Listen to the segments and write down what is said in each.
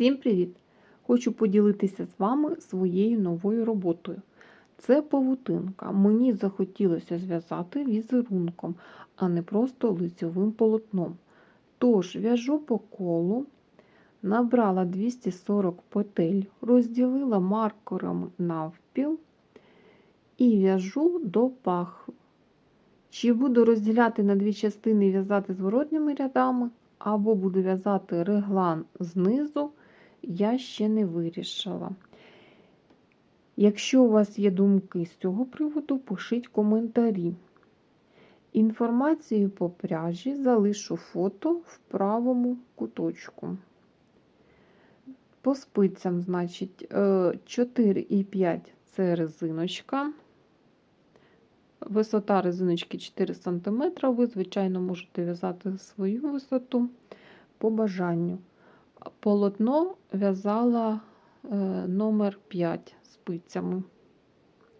Всім привіт! Хочу поділитися з вами своєю новою роботою. Це павутинка. Мені захотілося зв'язати візерунком, а не просто лицьовим полотном. Тож, в'яжу по колу, набрала 240 петель, розділила маркером навпіл і в'яжу до паху. Чи буду розділяти на дві частини і в'язати зворотніми рядами, або буду в'язати реглан знизу, я ще не вирішила. Якщо у вас є думки з цього приводу, пишіть коментарі. Інформацію по пряжі залишу фото в правому куточку. По спицям, значить, 4,5 це резиночка. Висота резиночки 4 см. Ви, звичайно, можете в'язати свою висоту по бажанню. Полотно в'язала е, номер 5 спицями.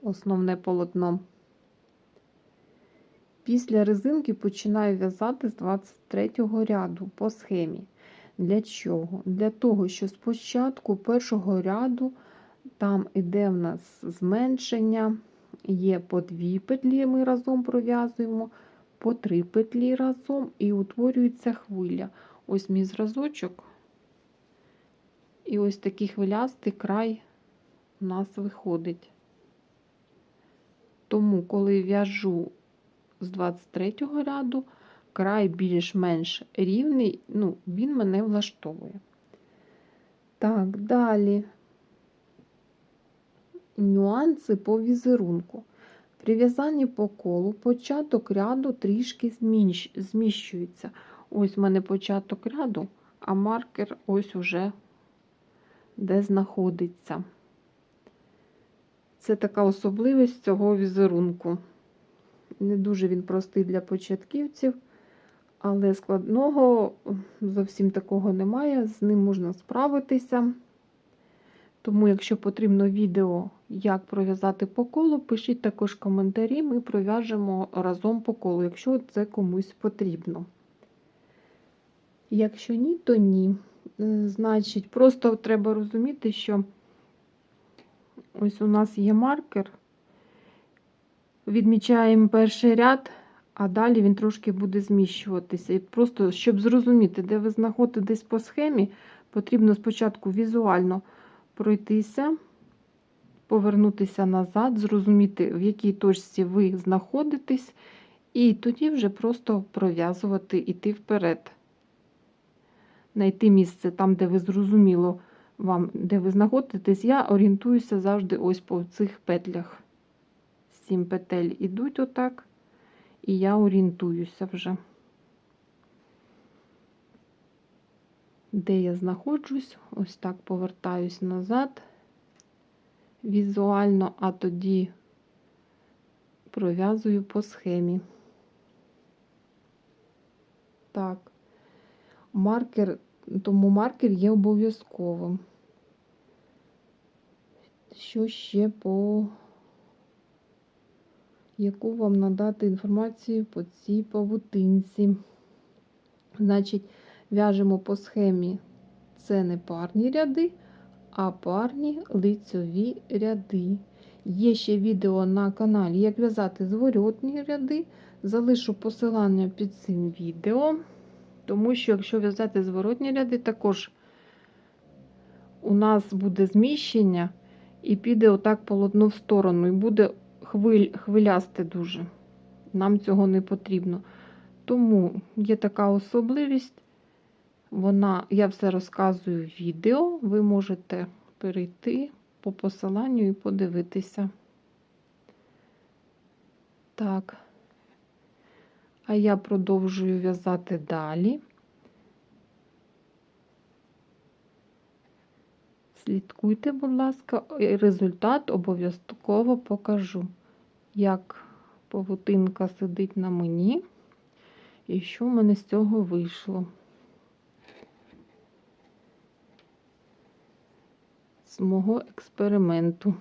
Основне полотно. Після резинки починаю в'язати з 23 ряду по схемі. Для чого? Для того, що спочатку першого ряду там іде в нас зменшення. Є по дві петлі, ми разом пров'язуємо, по три петлі разом і утворюється хвиля. Ось мій зразочок. І ось такий хвилястий край у нас виходить. Тому, коли в'яжу з 23 ряду, край більш-менш рівний, ну, він мене влаштовує. Так, далі нюанси по візерунку. При в'язанні по колу початок ряду трішки зміщується. Ось в мене початок ряду, а маркер ось уже де знаходиться. Це така особливість цього візерунку. Не дуже він простий для початківців, але складного зовсім такого немає, з ним можна справитися. Тому, якщо потрібно відео, як пров'язати по колу, пишіть також коментарі, ми пров'яжемо разом по колу, якщо це комусь потрібно. Якщо ні, то ні. Значить, просто треба розуміти, що ось у нас є маркер, відмічаємо перший ряд, а далі він трошки буде зміщуватися. І просто, щоб зрозуміти, де ви знаходитесь по схемі, потрібно спочатку візуально пройтися, повернутися назад, зрозуміти, в якій точці ви знаходитесь, і тоді вже просто пров'язувати іти вперед. Знайти місце там, де ви зрозуміло, вам, де ви знаходитесь, я орієнтуюся завжди ось по цих петлях. Сім петель ідуть отак, і я орієнтуюся вже. де я знаходжусь, ось так повертаюсь назад візуально, а тоді пров'язую по схемі. Так, маркер, тому маркер є обов'язковим. Що ще по яку вам надати інформацію по цій павутинці? Значить, В'яжемо по схемі це не парні ряди, а парні лицьові ряди. Є ще відео на каналі, як в'язати зворотні ряди. Залишу посилання під цим відео, тому що, якщо в'язати зворотні ряди, також у нас буде зміщення і піде отак полотно в сторону, і буде хвиль, хвилясте дуже. Нам цього не потрібно. Тому є така особливість. Вона, я все розказую в відео, ви можете перейти по посиланню і подивитися. Так, а я продовжую в'язати далі. Слідкуйте, будь ласка, результат обов'язково покажу, як павутинка сидить на мені і що в мене з цього вийшло. з мого експерименту.